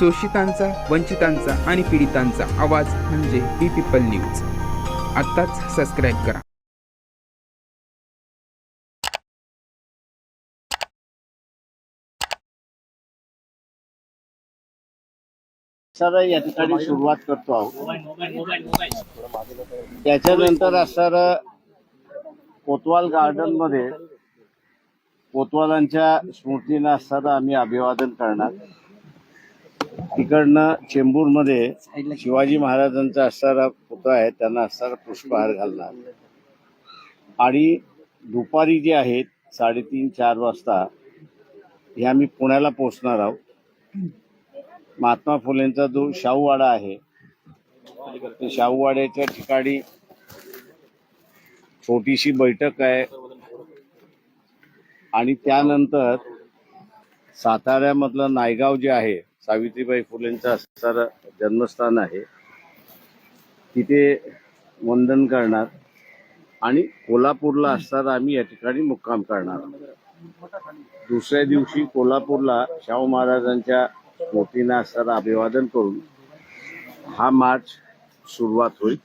शोषितांचा वंचितांचा आणि पीडितांचा आवाज म्हणजे बी पीपल न्यूज. आत्ताच सबस्क्राईब करा. सर या ठिकाणी सुरुवात करतो आहोत. त्याच्यानंतर सर कोतवाल गार्डनमध्ये कोतवालांच्या स्मृतींना सर आम्ही अभिवादन करणार. तिकडनं चेंबूरमध्ये शिवाजी महाराजांचा असणारा पुतळा आहे त्यांना असणारा पुष्पहार घालणार. आणि दुपारी जे आहेत साडेतीन चार वाजता हे आम्ही पुण्याला पोहोचणार आहोत. महात्मा फुलेंचा जो शाहूवाडा आहे त्या शाहूवाड्याच्या ठिकाणी छोटीशी बैठक आहे. आणि त्यानंतर साताऱ्यामधलं नायगाव जे आहे सावित्रीबाई फुलेंचं असणारं जन्मस्थान आहे. तिथे वंदन करणार आणि कोल्हापूरला असताना आम्ही या ठिकाणी मुक्काम करणार. दुसऱ्या दिवशी कोल्हापूरला शाहू महाराजांच्या मोठीनं असताना अभिवादन करून हा मार्च सुरुवात होईल.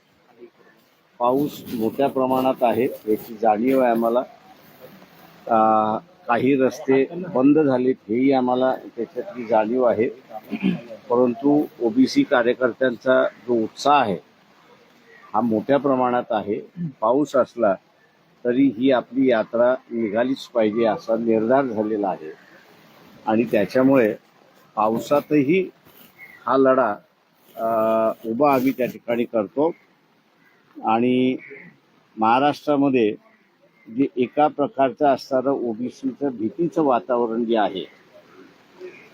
पाऊस मोठ्या प्रमाणात आहे याची जाणीव आहे आम्हाला. काही रस्ते बंद झालेत हेही आम्हाला त्याच्यातली जाणीव आहे. परंतु ओबीसी कार्यकर्त्यांचा जो उत्साह आहे हा मोठ्या प्रमाणात आहे. पाऊस असला तरी ही आपली यात्रा निघालीच पाहिजे असा निर्धार झालेला आहे. आणि त्याच्यामुळे पावसातही हा लढा उभा आम्ही त्या ठिकाणी करतो. आणि महाराष्ट्रामध्ये जे एका प्रकारचं असणारं ओबीसीचं भीतीचं वातावरण जे आहे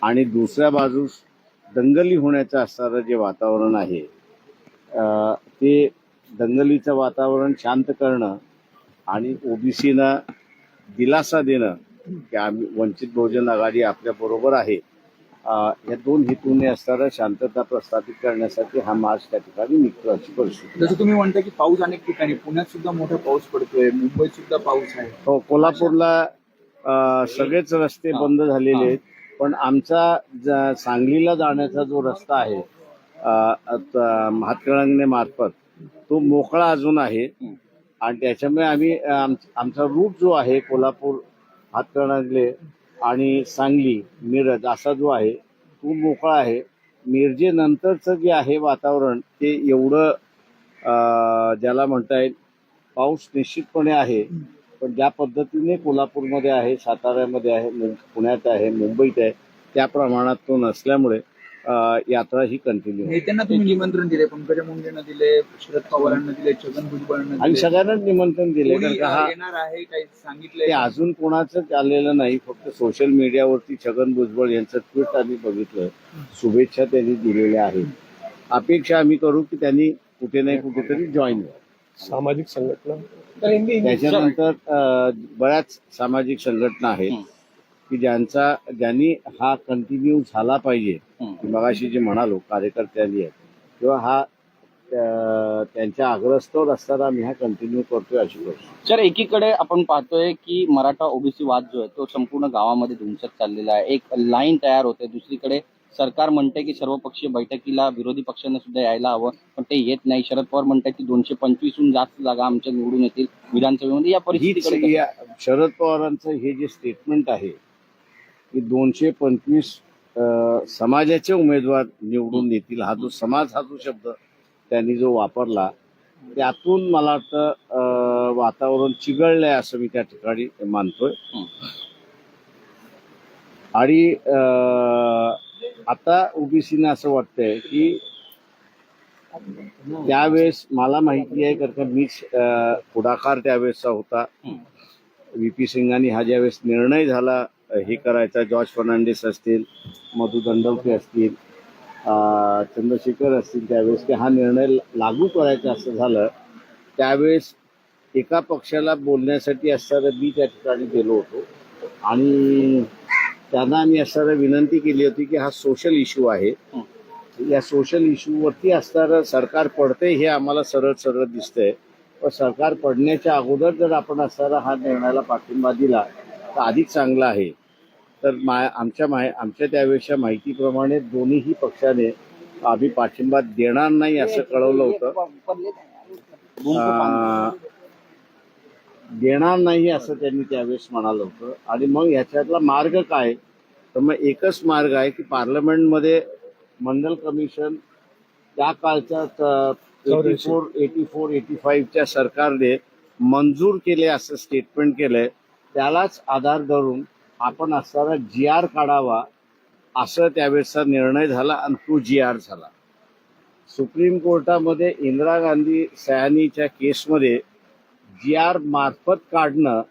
आणि दुसऱ्या बाजूस दंगली होण्याचं असणारं जे वातावरण आहे ते दंगलीचं वातावरण शांत करणं आणि ओबीसीना दिलासा देणं की आम्ही वंचित बहुजन आघाडी आपल्याबरोबर आहे या दोन हेतूने असणारा शांतता प्रस्थापित करण्यासाठी हा मार्च त्या ठिकाणी निघतो अशी परिस्थिती जसं तुम्ही म्हणता की पाऊस अनेक ठिकाणी पुण्यात सुद्धा मोठा पाऊस पडतोय मुंबईत सुद्धा पाऊस आहे. हो कोल्हापूरला सगळेच रस्ते बंद झालेले आहेत. पण आमचा सांगलीला जाण्याचा जो रस्ता आहे हातकणंगले मार्फत तो मोकळा अजून आहे. आणि त्याच्यामुळे आम्ही आमचा रूट जो आहे कोल्हापूर हातकणंगले आणि सांगली मिरज असा जो आहे तो मोकळा आहे. मिरजेनंतरचं जे आहे वातावरण ते एवढं ज्याला म्हणता येईल पाऊस निश्चितपणे आहे. पण ज्या पद्धतीने कोल्हापूरमध्ये आहे साताऱ्यामध्ये आहे पुण्यात आहे मुंबईत आहे त्या प्रमाणात तो नसल्यामुळे यात्रा ही कंटिन्यू नेत्यांना तुम्ही निमंत्रण दिले पंकजा मुंडेंना दिले शरद पवारांना दिले छगन भुजबळांना आणि दिले. सगळ्यांनाच निमंत्रण दिले कारण का हा येणार आहे काही सांगितलंय? ते अजून कोणाचंच आलेलं नाही फक्त सोशल मीडियावरती छगन भुजबळ यांचं ट्विट आम्ही बघितलं. शुभेच्छा त्यांनी दिलेल्या आहेत. अपेक्षा आम्ही करू की त्यांनी कुठे नाही कुठेतरी जॉईन व्हावं. सामाजिक संघटना. त्याच्यानंतर बऱ्याच सामाजिक संघटना आहेत. की ज्यांचा ज्यांनी हा कंटिन्यू झाला पाहिजे मगाशी जे म्हणालो कार्यकर्त्यांनी आहेत किंवा हा त्या- त्यांच्या आग्रस्तवर असताना आम्ही हा कंटिन्यू करतोय अशी गोष्ट. सर एकीकडे आपण पाहतोय की मराठा ओबीसी वाद जो आहे तो संपूर्ण गावामध्ये धुमसत चाललेला आहे. एक लाईन तयार होते दुसरीकडे सरकार म्हणते की सर्वपक्षीय बैठकीला विरोधी पक्षांना सुद्धा यायला हवं पण ते येत नाही. शरद पवार म्हणतात की दोनशे पंचवीसहून जास्त जागा आमच्या निवडून येतील विधानसभेमध्ये. या परिस्थितीकडे शरद पवारांचं हे जे स्टेटमेंट आहे की दोनशे पंचवीस समाजाचे उमेदवार निवडून येतील हा जो समाज हा जो शब्द त्यांनी जो वापरला त्यातून मला वाटतं वातावरण चिघळलंय असं मी त्या ठिकाणी मानतोय. आणि आता ओबीसीने असं वाटतंय की त्यावेळेस मला माहिती आहे कारण अ, पुढाकार त्यावेळेसचा होता. व्ही पी सिंगांनी हा ज्यावेळेस निर्णय झाला हे करायचा. जॉर्ज फर्नांडिस असतील मधु दंडवते असतील चंद्रशेखर असतील त्यावेळेस की हा निर्णय लागू करायचा असं झालं त्यावेळेस एका पक्षाला बोलण्यासाठी असणारं मी त्या ठिकाणी गेलो होतो. आणि त्यांना आम्ही असणारं विनंती केली होती की हा सोशल इश्यू आहे. या सोशल इश्यूवरती असणारं सरकार पडते हे आम्हाला सरळ सरळ दिसतंय. पण सरकार पडण्याच्या अगोदर जर आपण असणारा हा निर्णयाला पाठिंबा दिला तर अधिक चांगला आहे. तर मा आमच्या माहि आमच्या त्यावेळेच्या माहितीप्रमाणे दोन्हीही पक्षाने आम्ही पाठिंबा देणार नाही असं कळवलं होतं. देणार नाही असं त्यांनी त्यावेळेस म्हणालं होतं. आणि मग ह्याच्यातला मार्ग काय? तर मग एकच मार्ग आहे की पार्लमेंटमध्ये मंडल कमिशन त्या काळच्या eighty four eighty four eighty फाईव्हच्या सरकारने मंजूर केले असं स्टेटमेंट केलंय. त्यालाच आधार धरून आपण असताना जी आर काढावा असं त्यावेळेसचा निर्णय झाला आणि तो जी आर झाला. सुप्रीम कोर्टामध्ये इंदिरा गांधी सयानीच्या केसमध्ये जी आर मार्फत काढणं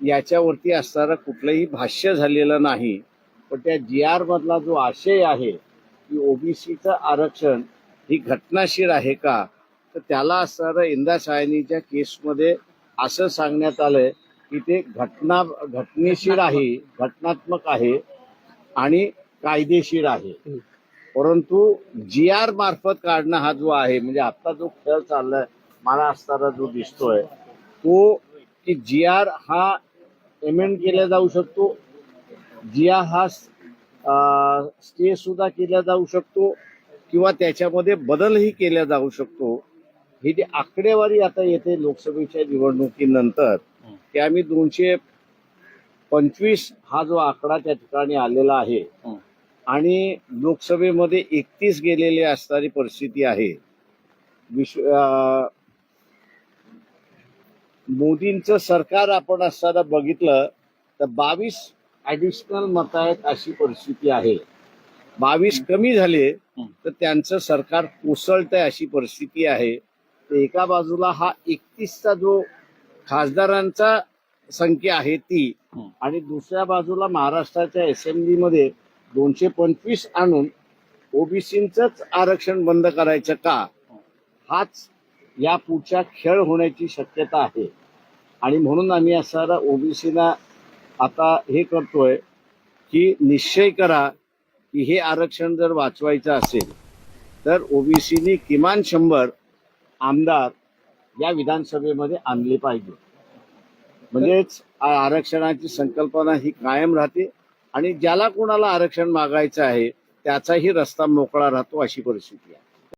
याच्यावरती असणारं कुठलंही भाष्य झालेलं नाही. पण त्या जी आरमधला जो आशय आहे की ओबीसीचं आरक्षण ही घटनाशीर आहे का तर त्याला असणारं इंदिरा सयानीच्या केसमध्ये असं सांगण्यात आलंय की ते घटना घटनेशीर आहे घटनात्मक आहे आणि कायदेशीर आहे. परंतु जी आर मार्फत काढणं हा जो आहे म्हणजे आता जो खेळ चाललाय मला असताना जो दिसतोय तो की जी आर हा एमेंड केला जाऊ शकतो जी आर हा स्टे सुद्धा केला जाऊ शकतो किंवा त्याच्यामध्ये बदलही केला जाऊ शकतो. ही जी आकडेवारी आता येते लोकसभेच्या निवडणुकीनंतर की आम्ही दोनशे पंचवीस हा जो आकडा त्या ठिकाणी आलेला आहे. आणि लोकसभेमध्ये एकतीस गेलेली असणारी परिस्थिती आहे. विश्व मोदींचं सरकार आपण असताना बघितलं तर बावीस ऍडिशनल मत आहेत अशी परिस्थिती आहे. बावीस कमी झाले तर त्यांचं सरकार कोसळतंय अशी परिस्थिती आहे. तर एका बाजूला हा एकतीसचा जो खासदारांचा संख्या आहे ती. आणि दुसऱ्या बाजूला महाराष्ट्राच्या असेंब्लीमध्ये दोनशे पंचवीस आणून ओबीसीच आरक्षण बंद करायचं का? हाच या पुढच्या खेळ होण्याची शक्यता आहे. आणि म्हणून आम्ही असारा ओबीसीना आता हे करतोय की निश्चय करा की हे आरक्षण जर वाचवायचं असेल तर ओबीसीनी किमान शंभर आमदार या विधानसभेमध्ये आणले पाहिजे. म्हणजेच आरक्षणाची संकल्पना ही कायम राहते आणि ज्याला कोणाला आरक्षण मागायचं आहे त्याचाही रस्ता मोकळा राहतो अशी परिस्थिती आहे.